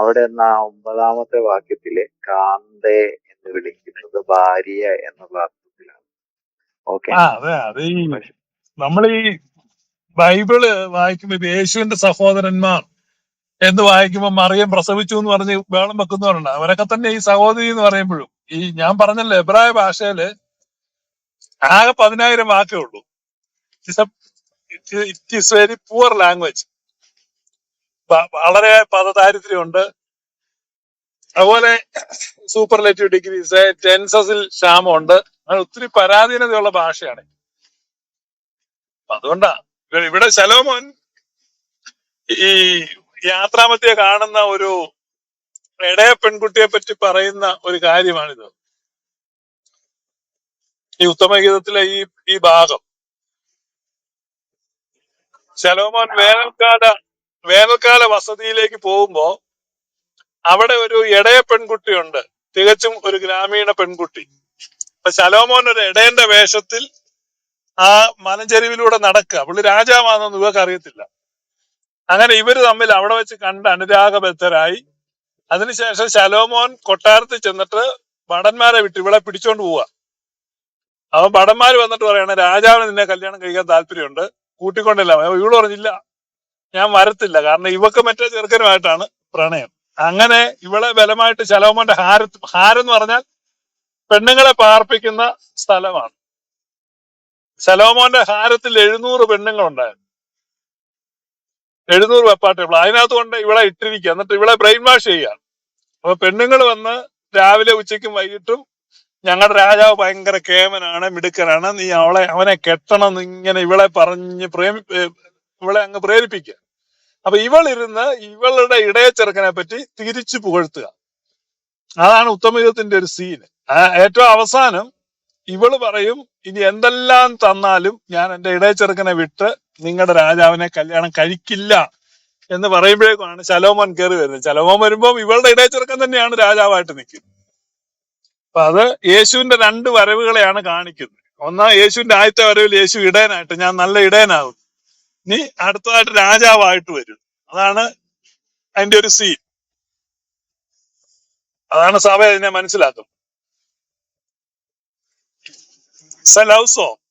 അവിടെ നിന്ന് ആ ഒമ്പതാമത്തെ വാക്യത്തിലെ കാന്തേ എന്ന് വിളിക്കുന്നത് ഭാര്യ എന്നുള്ള അർത്ഥത്തിലാണ്. ഓക്കെ ആ അതെ അത് ഈ നമ്മൾ ഈ ബൈബിൾ വായിക്കുമ്പോ യേശുവിന്റെ സഹോദരന്മാർ എന്ന് വായിക്കുമ്പോ മറിയം പ്രസവിച്ചു എന്ന് പറഞ്ഞ് വേളം വെക്കുന്നവരുണ്ട്. അവരൊക്കെ തന്നെ ഈ സഹോദരി എന്ന് പറയുമ്പോഴും. ഈ ഞാൻ പറഞ്ഞല്ലോ എബ്രായ ഭാഷയിൽ ആകെ പതിനായിരം വാക്കേ ഉള്ളൂ. It is very poor language വളരെ പദദാരിദ്ര്യമുണ്ട്. അതുപോലെ സൂപ്പർലേറ്റീവ് ഡിഗ്രീസ് ടെൻസസിൽ ക്ഷാമമുണ്ട്. അങ്ങനെ ഒത്തിരി പരാധീനതയുള്ള ഭാഷയാണ്. അതുകൊണ്ടാ ഇവിടെ ഇവിടെ ശലോമോൻ ഈ യാത്രാമത്യ കാണുന്ന ഒരു ഇടയ പെൺകുട്ടിയെ പറ്റി പറയുന്ന ഒരു കാര്യമാണിത്. ഈ ഉത്തമഗീതത്തിലെ ഈ ഈ ഭാഗം. ശലോമോൻ വേനൽക്കാല വേനൽക്കാല വസതിയിലേക്ക് പോകുമ്പോ അവിടെ ഒരു ഇടയ പെൺകുട്ടിയുണ്ട്. തികച്ചും ഒരു ഗ്രാമീണ പെൺകുട്ടി. അപ്പൊ ശലോമോൻ ഒരു ഇടയന്റെ വേഷത്തിൽ ആ മലഞ്ചെരിവിലൂടെ നടക്കുക. പുള്ളി രാജാവാണെന്ന് ഇവർക്ക് അറിയത്തില്ല. അങ്ങനെ ഇവർ തമ്മിൽ അവിടെ വെച്ച് കണ്ട് അനുരാഗബദ്ധരായി. അതിനുശേഷം ശലോമോൻ കൊട്ടാരത്തിൽ ചെന്നിട്ട് ഭടന്മാരെ വിട്ട് ഇവളെ പിടിച്ചോണ്ട് പോവാ അവൻ ഭടന്മാര് വന്നിട്ട് പറയണ രാജാവിന് നിന്നെ കല്യാണം കഴിക്കാൻ താല്പര്യമുണ്ട്. കൂട്ടിക്കൊണ്ടില്ല? ഇവൾ പറഞ്ഞില്ല ഞാൻ വരത്തില്ല. കാരണം ഇവക്ക് മറ്റേ ചെറുക്കനുമായിട്ടാണ് പ്രണയം. അങ്ങനെ ഇവളെ ബലമായിട്ട് ശലോമോന്റെ ഹാര ഹാരം എന്ന് പറഞ്ഞാൽ പെണ്ണുങ്ങളെ പാർപ്പിക്കുന്ന സ്ഥലമാണ്. ശലോമോന്റെ ഹാരത്തിൽ എഴുന്നൂറ് പെണ്ണുങ്ങളുണ്ടായിരുന്നു. എഴുന്നൂറ് വെപ്പാട്ടുകൾ അതിനകത്ത് കൊണ്ട് ഇവിടെ ഇട്ടിരിക്കുക. എന്നിട്ട് ഇവിടെ ബ്രെയിൻ വാഷ് ചെയ്യുകയാണ് അപ്പൊ പെണ്ണുങ്ങൾ വന്ന് രാവിലെ ഉച്ചയ്ക്കും വൈകിട്ടും ഞങ്ങളുടെ രാജാവ് ഭയങ്കര കേമനാണ് മിടുക്കനാണ്. നീ അവളെ അവനെ കെട്ടണം ഇങ്ങനെ ഇവളെ പറഞ്ഞ് പ്രേമി ഇവളെ അങ്ങ് പ്രേരിപ്പിക്കുക. അപ്പൊ ഇവളിരുന്ന് ഇവളുടെ ഇടയ ചെറുക്കനെ പറ്റി തിരിച്ചു പുകഴ്ത്തുക. അതാണ് ഉത്തമയുഗത്തിന്റെ ഒരു സീന് ഏറ്റവും അവസാനം ഇവൾ പറയും ഇനി എന്തെല്ലാം തന്നാലും ഞാൻ എന്റെ ഇടയ ചെറുക്കനെ വിട്ട് നിങ്ങളുടെ രാജാവിനെ കല്യാണം കഴിക്കില്ല. എന്ന് പറയുമ്പോഴേക്കുമാണ് ശലോമോൻ കയറി വരുന്നത്. ശലോമോൻ വരുമ്പോൾ ഇവളുടെ ഇടയ ചെറുക്കൻ തന്നെയാണ് രാജാവായിട്ട് നിൽക്കുന്നത്. അപ്പൊ അത് യേശുവിന്റെ രണ്ട് വരവുകളെയാണ് കാണിക്കുന്നത്. ഒന്നാം യേശുവിന്റെ ആദ്യത്തെ വരവിൽ യേശു ഇടയനായിട്ട് ഞാൻ നല്ല ഇടയനാകും നീ അടുത്തതായിട്ട് രാജാവായിട്ട് വരും. അതാണ് അതിന്റെ ഒരു സീൻ അതാണ് സഭ അതിനെ മനസ്സിലാക്കുന്നത്. സോങ്